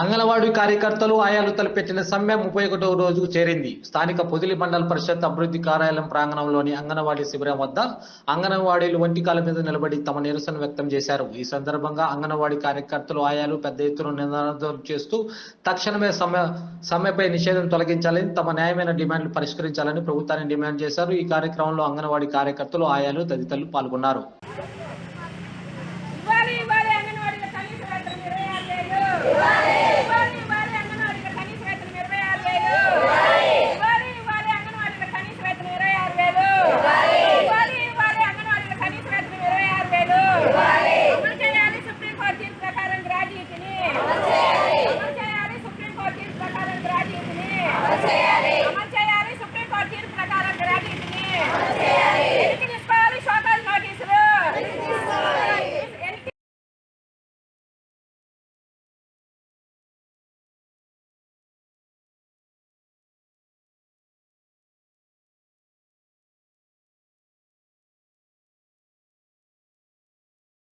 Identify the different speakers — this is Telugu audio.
Speaker 1: అంగన్వాడీ కార్యకర్తలు ఆయాలు తలపెట్టిన సమ్మె ముప్పై ఒకటవ రోజుకు చేరింది. స్థానిక పొదిలి మండల పరిషత్ అభివృద్ధి కార్యాలయం ప్రాంగణంలోని అంగన్వాడీ శిబిరం వద్ద అంగన్వాడీలు వంటి కాల మీద నిలబడి తమ నిరసన వ్యక్తం చేశారు. ఈ సందర్భంగా అంగన్వాడీ కార్యకర్తలు ఆయాలు పెద్ద ఎత్తున నినాదాలు చేస్తూ తక్షణమే సమ్మె సమ్మెపై నిషేధం తొలగించాలని తమ న్యాయమైన డిమాండ్లు పరిష్కరించాలని ప్రభుత్వాన్ని డిమాండ్ చేశారు. ఈ కార్యక్రమంలో అంగన్వాడీ కార్యకర్తలు ఆయాలు తదితరులు పాల్గొన్నారు.